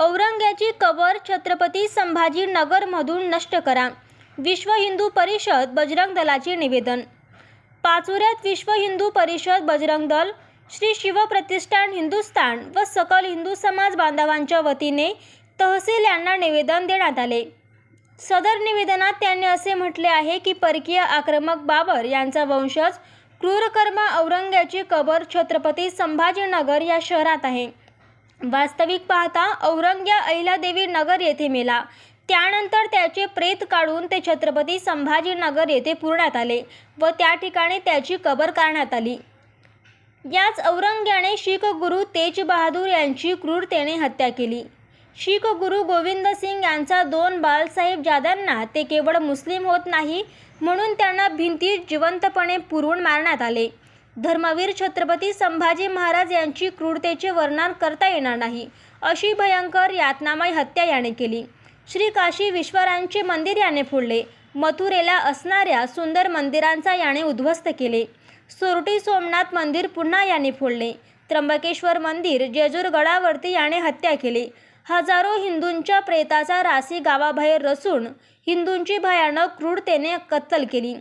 औरंग्याची कबर छत्रपती संभाजी नगरमधून नष्ट करा. विश्व हिंदू परिषद बजरंग दलाचे निवेदन. पाचोऱ्यात विश्व हिंदू परिषद बजरंग दल श्री शिवप्रतिष्ठान हिंदुस्थान व सकल हिंदू समाज बांधवांच्या वतीने तहसील यांना निवेदन देण्यात आले. सदर निवेदनात त्यांनी असे म्हटले आहे की परकीय आक्रमक बाबर यांचा वंशज क्रूरकर्मा औरंग्याची कबर छत्रपती संभाजीनगर या शहरात आहे. वास्तविक पाहता औरंग्या अहिल्यादेवी नगर येथे मेला. त्यानंतर त्याचे प्रेत काढून ते छत्रपती संभाजीनगर येथे पुरण्यात आले व त्या ठिकाणी त्याची कबर करण्यात आली. याच औरंग्याने शीख गुरु तेज बहादूर यांची क्रूरतेने हत्या केली. शीख गुरु गोविंद सिंग यांचा दोन बालसाहेब जादांना ते केवळ मुस्लिम होत नाही म्हणून त्यांना भिंतीत जिवंतपणे पुरवून मारण्यात आले. धर्मवीर छत्रपती संभाजी महाराज यांची क्रूरतेचे वर्णन करता येणार नाही अशी भयंकर यातनामय हत्या याने केली. श्री काशी विश्वरांचे मंदिर याने फोडले. मथुरेला असणाऱ्या सुंदर मंदिरांचा याने उद्ध्वस्त केले. सोरटी सोमनाथ मंदिर पुन्हा याने फोडले. त्र्यंबकेश्वर मंदिर जेजूर गडावरती याने हत्या केली. हजारो हिंदूंच्या प्रेताचा रासी गावाबाहेर रचून हिंदूंची भयानक क्रूरतेने कत्तल केली.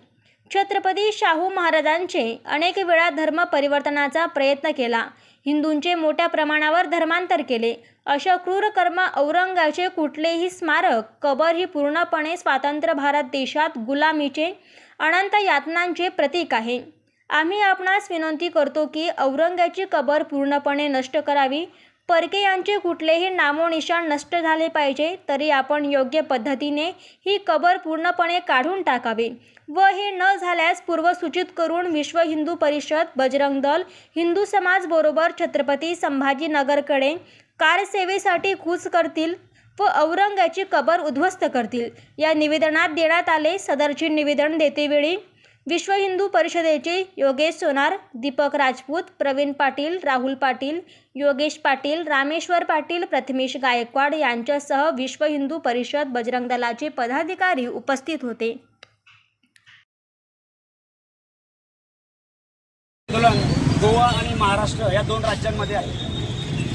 छत्रपती शाहू महाराजांचे अनेक वेळा धर्म परिवर्तनाचा प्रयत्न केला. हिंदूंचे मोठ्या प्रमाणावर धर्मांतर केले. अशा क्रूर कर्म औरंगाचे कुठलेही स्मारक कबर ही पूर्णपणे स्वातंत्र्य भारत देशात गुलामीचे अनंत यातनांचे प्रतीक आहे. आम्ही आपणास विनंती करतो की औरंगाची कबर पूर्णपणे नष्ट करावी परके यांचे कुठलेही नामोनिशाण नष्ट झाले पाहिजे तरी आपण योग्य पद्धतीने ही कबर पूर्णपणे काढून टाकावी व हे न झाल्यास पूर्वसूचित करून विश्व हिंदू परिषद बजरंग दल हिंदू समाज बरोबर छत्रपती संभाजीनगरकडे कारसेवेसाठी कूच करतील व औरंगाची कबर उद्ध्वस्त करतील. या निवेदनात देण्यात आले सदरचे निवेदन देतेवेळी विश्व हिंदू परिषदेचे योगेश सोनार दीपक राजपूत प्रवीण पाटील राहुल पाटील योगेश पाटील रामेश्वर पाटील प्रथमेश गायकवाड यांच्यासह विश्व हिंदू परिषद बजरंग दलाचे पदाधिकारी उपस्थित होते. आंदोलन गोवा आणि महाराष्ट्र या दोन राज्यांमध्ये आहे.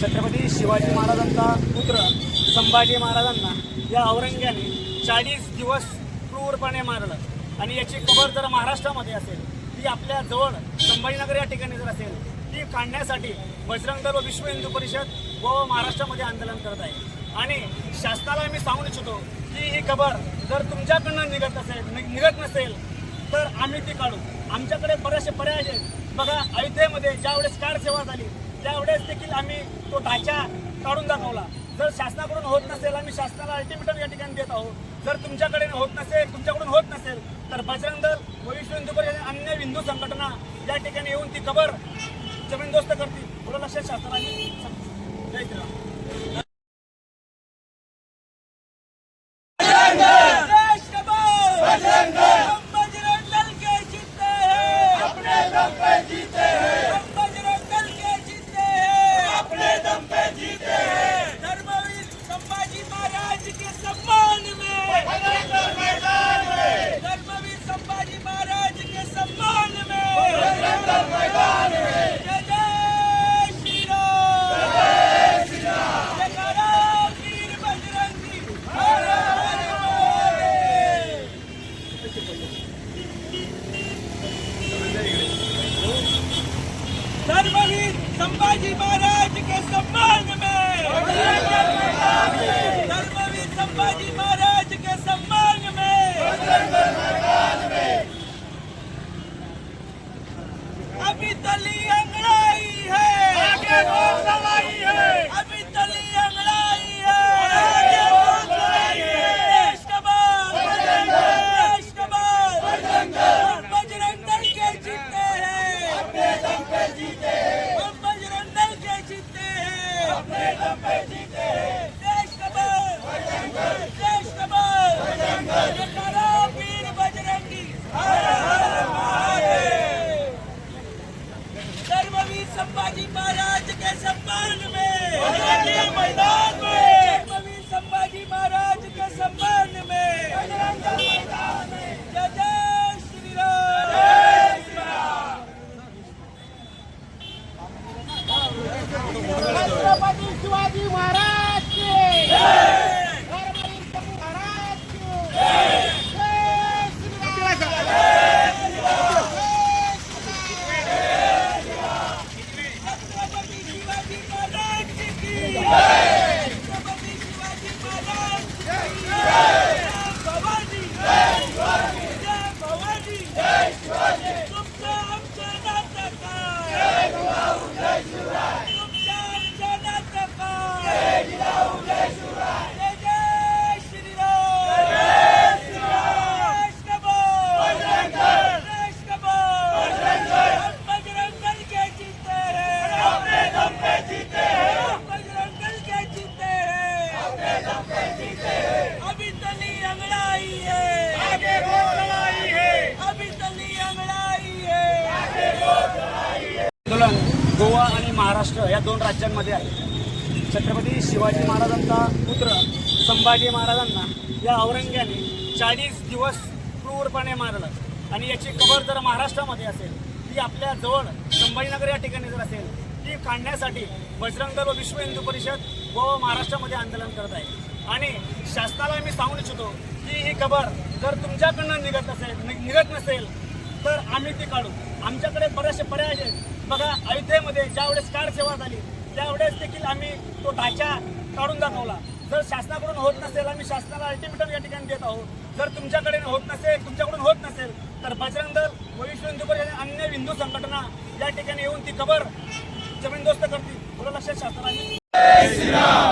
छत्रपती शिवाजी महाराजांचा पुत्र संभाजी महाराजांना या औरंग्याने चाळीस दिवस क्रूरपणे मारलं. आणि याची कबर जर महाराष्ट्रामध्ये असेल ती आपल्या जवळ संभाजीनगर या ठिकाणी जर असेल ती काढण्यासाठी बजरंग दल व विश्व हिंदू परिषद व महाराष्ट्रामध्ये आंदोलन करत आहे. आणि शासनाला मी सांगू इच्छितो की ही कबर जर तुमच्याकडनं निघत असेल निघत नसेल तर आम्ही ती काढू. आमच्याकडे बरेचसे पर्याय आहेत. बघा अयोध्येमध्ये ज्यावेळेस कार सेवा झाली त्यावेळेस देखील आम्ही तो ढाचा काढून दाखवला. जर शासनाकडून होत नसेल आम्ही शासनाला अल्टिमेटम या ठिकाणी देत आहोत. जर तुमच्याकडे होत नसेल तुमच्याकडून होत नसेल तर बजरंग दल व विश्व हिंदू परिषद आणि अन्य हिंदू संघटना या ठिकाणी येऊन ती कबर जमीनदोस्त करतील. थोडं लक्षात शासनाने जय श्रीराम. आंदोलन गोवा आणि महाराष्ट्र या दोन राज्यांमध्ये आहे. छत्रपती शिवाजी महाराजांचा पुत्र संभाजी महाराजांना या औरंग्याने चाळीस दिवस क्रूरपणे मारलं. आणि याची कबर जर महाराष्ट्रामध्ये असेल ती आपल्या जवळ संभाजीनगर या ठिकाणी जर असेल ती काढण्यासाठी बजरंग दल व विश्व हिंदू परिषद व महाराष्ट्रामध्ये आंदोलन करत आहे. आणि शासनाला मी सांगू इच्छितो की ही खबर जर तुमच्याकडनं निघत नसेल नि- निघत नसेल तर आम्ही ती काढू. आमच्याकडे बरेचसे पर्याय आहेत. बघा अयोध्येमध्ये ज्यावेळेस कार सेवा झाली त्यावेळेस देखील आम्ही तो ढाचा काढून दाखवला. जर शासनाकडून होत नसेल आम्ही शासनाला अल्टिमेटम या ठिकाणी देत आहोत. जर तुमच्याकडे होत नसेल तुमच्याकडून होत नसेल तर बजरंग दल व विश्व हिंदू परिषद अन्य हिंदू संघटना या ठिकाणी येऊन ती खबर जमीनदोस्त करतील थोडं लक्षात शासनाने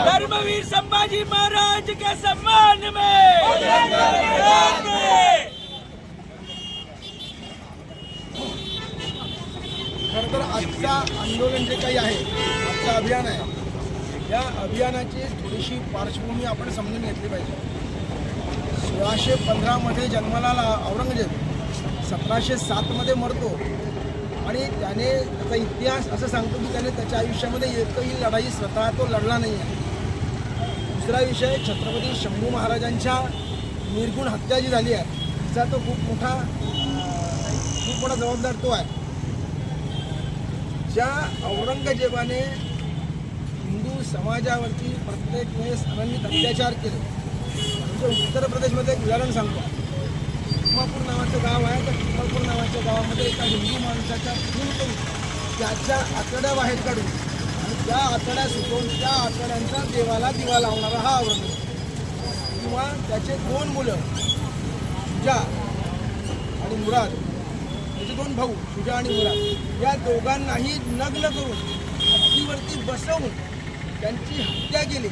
धर्मवीर संभाजी महाराज के सम्मान में सम्मान में। खरं तर आजचा आंदोलन जे काही आहे आजचं अभियान आहे या अभियानाची थोडीशी पार्श्वभूमी आपण समजून घेतली पाहिजे. सोळाशे पंधरामध्ये जन्माला आला औरंगजेब सतराशे सातमध्ये मरतो आणि त्याने त्याचा इतिहास असं सांगतो की त्याने त्याच्या आयुष्यामध्ये एकही लढाई स्वतः तो लढला नाही आहे. दुसरा विषय छत्रपती शंभू महाराजांच्या निर्गुण हत्या जी झाली आहे तिचा तो खूप मोठा खूप मोठा जबाबदार तो आहे. ज्या औरंगजेबाने हिंदू समाजावरती प्रत्येक वेळेस अनन्वित अत्याचार केले म्हणजे उत्तर प्रदेशमध्ये एक उदाहरण सांगतो. उमापूर नावाचं गाव आहे त्या तिम्मापूर नावाच्या गावामध्ये एका हिंदू माणसाच्या खून करून त्याच्या आतड्या बाहेर काढून आणि त्या आतड्या सुटवून त्या आतड्यांचा देवाला दिवा लावणारा हा औरंगजेब किंवा त्याचे दोन मुलं शुजा आणि मुराद त्याचे दोन भाऊ शुजा आणि मुराद या दोघांनाही नग्न करून हत्तीवरती बसवून त्यांची हत्या केली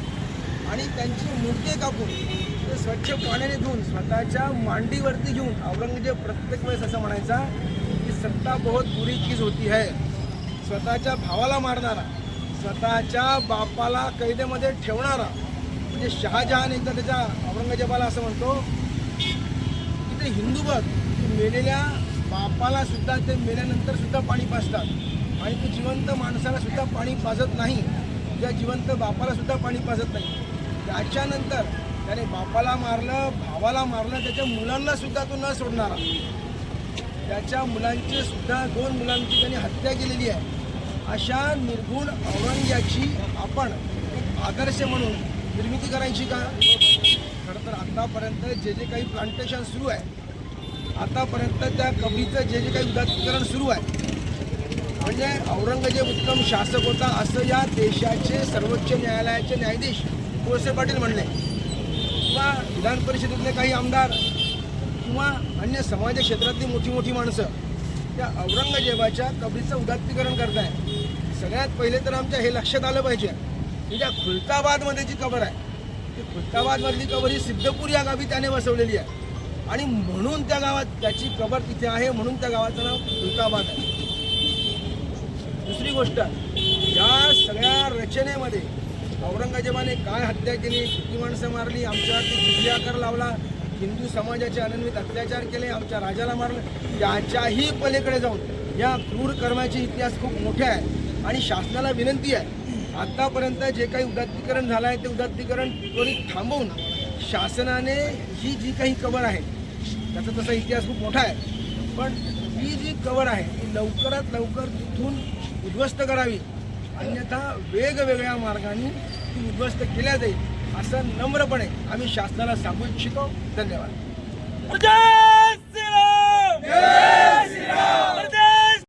आणि त्यांची मूर्ती कापून ते स्वच्छ पाण्याने धुवून स्वतःच्या मांडीवरती घेऊन औरंगजेब प्रत्येक वेळेस असं म्हणायचा की सत्ता बहुत बुरी चीज होती है. स्वतःच्या भावाला मारणारा स्वतःच्या बापाला कैदेमध्ये ठेवणारा म्हणजे शहाजहान एकदा त्याच्या औरंगजेबाला असं म्हणतो की ते हिंदू बघ मेलेल्या बापाला सुद्धा ते मेल्यानंतर सुद्धा पाणी पाजतात. आणि ते जिवंत माणसाला सुद्धा पाणी पाजत नाही. त्या जिवंत बापाला सुद्धा पाणी पाजत नाही. त्याच्यानंतर त्याने बापाला मारलं भावाला मारलं त्याच्या मुलांना सुद्धा तो न सोडणारा. त्याच्या मुलांची सुद्धा दोन मुलांची त्यांनी हत्या केलेली आहे. अशा निर्गुण औरंग्याची आपण एक आदर्श म्हणून निर्मिती करायची का? खरं तर आतापर्यंत जे जे काही प्लांटेशन सुरू आहे आतापर्यंत त्या कवीचं जे जे काही उदात्तीकरण सुरू आहे म्हणजे औरंगजेब उत्तम शासक होता असं या देशाचे सर्वोच्च न्यायालयाचे न्यायाधीश कोळसे पाटील म्हणले. किंवा विधान परिषदेतले काही आमदार किंवा अन्य समाज क्षेत्रातली मोठी मोठी माणसं त्या औरंगजेबाच्या कबरीचं उदात्तीकरण करत आहे सगळ्यात पहिले तर आमच्या हे लक्षात आलं पाहिजे की ज्या खुलताबादमध्ये जी कबर आहे ती खुलताबादमधली कबर ही सिद्धपूर या गावी त्याने बसवलेली आहे. आणि म्हणून त्या गावात त्याची कबर तिथे आहे म्हणून त्या गावाचं नाव खुलताबाद आहे. दुसरी गोष्ट या सगळ्या रचनेमध्ये औरंगजेबाने काय हत्या केली? किती माणसं मारली? आमच्यावरती किती आकार लावला. हिंदू समाजाचे अनन्वित अत्याचार केले. आमच्या राजाला मारलं. याच्याही पलीकडे जाऊन या क्रूर कर्माचे इतिहास खूप मोठे आहे आणि शासनाला विनंती आहे. आत्तापर्यंत जे काही उदात्तीकरण झालं आहे ते उदात्तीकरण त्वरित थांबवून शासनाने ही जी काही कबर आहे त्याचा तसा इतिहास खूप मोठा आहे. पण ही जी कवर आहे ती लवकरात लवकर तिथून उद्ध्वस्त करावी. अन्यथा वेगवेगळ्या मार्गाने ती उद्ध्वस्त केल्या जाईल असं नम्रपणे आम्ही शासनाला सांगू इच्छितो. धन्यवाद.